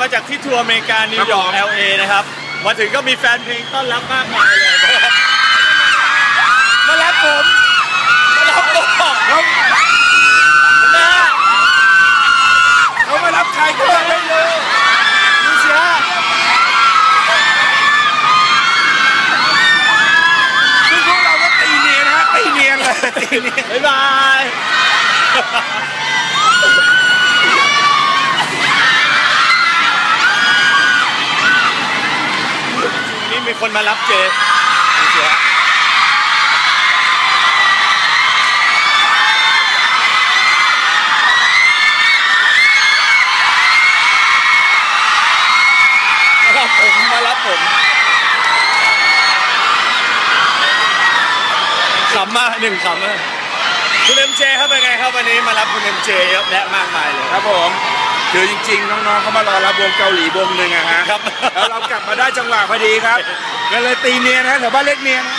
มาจากที่ทัวร์อเมริกานิวยอร์ก LA นะครับ มาถึงก็มีแฟนเพลงต้อนรับมากมายเลย มารับผมมารับผมครับนะเขามารับใครก็ไม่รู้ดูสิฮะซึ่งพวกเราก็ตีเนียนนะฮะตีเนียนเลยตีเนียนบ๊ายบาย มีคนมารับเจดูสิฮะมารับผมมารับผมขำมากหนึ่งขำมากคุณเอ็มเจครับเป็นไงครับวันนี้มารับคุณเอ็มเจเยอะแยะมากมายเลย ครับผม คือจริงๆ น้องๆเขามารอรับวงเกาหลีวงหนึ่งอะฮะครับ แล้วเรากลับมาได้จังหวะพอดีครับก็เลยตีเนียนนะแถวบ้านเล็กเนียนนะ